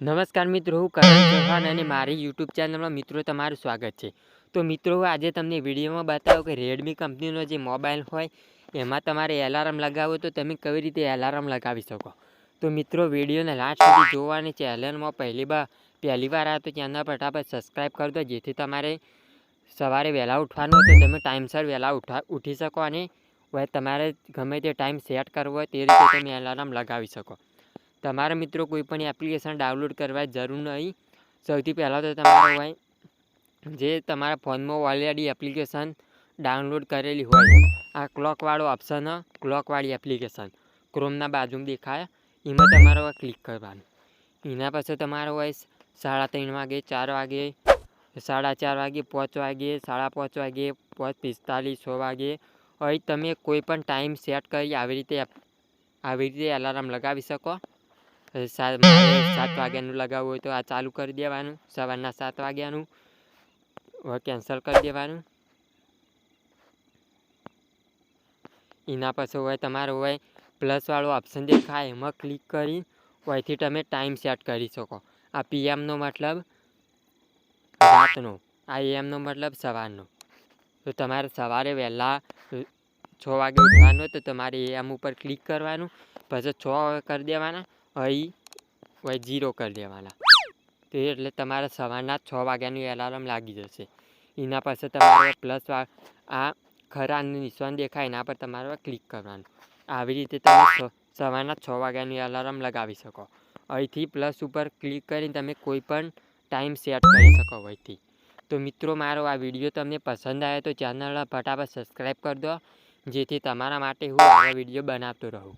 નમસ્કાર મિત્રો, હું કરણ ચૌહાણ અને મારી યુટ્યુબ ચેનલમાં મિત્રો તમારું સ્વાગત છે. તો મિત્રો, આજે તમને વિડીયોમાં બતાવું કે રેડમી કંપનીનો જે મોબાઈલ હોય, એમાં તમારે એલાર્મ લગાવો તો તમે કેવી રીતે એલાર્મ લગાવી શકો? તો મિત્રો, વિડીયોને લાસ્ટ સુધી જોવાની ચેનલમાં પહેલી વાર પહેલી વાર આવે તો ચેનલ ફટાફટ સબસ્ક્રાઈબ કરી દો, જેથી તમારે સવારે વહેલા ઉઠવાનું હોય તો તમે ટાઈમસર વહેલા ઉઠા, ઉઠી શકો અને તમારે ગમે તે ટાઈમ સેટ કરવો હોય તે રીતે તમે એલાર્મ લગાવી શકો. તમારા મિત્રો કોઈ પણ એપ્લિકેશન ડાઉનલોડ કરવા જરૂર નહીં. સૌથી પહેલાં તો તમારે હોય જે તમારા ફોનમાં ઓલરેડી એપ્લિકેશન ડાઉનલોડ કરેલી હોય, આ ક્લોકવાળો ઓપ્શન ક્લોકવાળી એપ્લિકેશન ક્રોમના બાજુમાં દેખાય, એમાં તમારે ક્લિક કરવાનું. એના પછી તમારે હોય સાડા ત્રણ વાગે, ચાર વાગે, સાડા ચાર વાગે, પાંચ વાગે, સાડા પાંચ વાગે, પાંચ પિસ્તાલીસ, છ વાગે, અહીં તમે કોઈ પણ ટાઈમ સેટ કરી આવી રીતે આવી રીતે એલાર્મ લગાવી શકો. સાત વાગ્યાનું લગાવવું હોય તો આ ચાલુ કરી દેવાનું, સવારના સાત વાગ્યાનું. કેન્સલ કરી દેવાનું. એના પછી હોય તમારો હોય પ્લસવાળો ઓપ્શન દેખાય, એમાં ક્લિક કરી હોયથી તમે ટાઈમ સેટ કરી શકો. આ પીએમનો મતલબ રાતનો, આ એમનો મતલબ સવારનો. તો તમારે સવારે વહેલા છ વાગે ઉઠવાનું તો તમારે એમ ઉપર ક્લિક કરવાનું, પછી છ કરી દેવાના અહીં હોય જીરો કરી દેવાના. તો એટલે તમારે સવારના છ વાગ્યાનું એલાર્મ લાગી જશે. એના પાસે તમારે પ્લસ આ ખરાનું નિશાન દેખાય, એના પર તમારે ક્લિક કરવાનું. આવી રીતે તમે સવારના છ વાગ્યાનું એલાર્મ લગાવી શકો. અહીંથી પ્લસ ઉપર ક્લિક કરીને તમે કોઈ પણ ટાઈમ સેટ કરી શકો અહીંથી. તો મિત્રો, મારો આ વીડિયો તમને પસંદ આવે તો ચેનલ ફટાફટ સબસ્ક્રાઈબ કરી દો, જેથી તમારા માટે હું આવા વીડિયો બનાવતો રહું.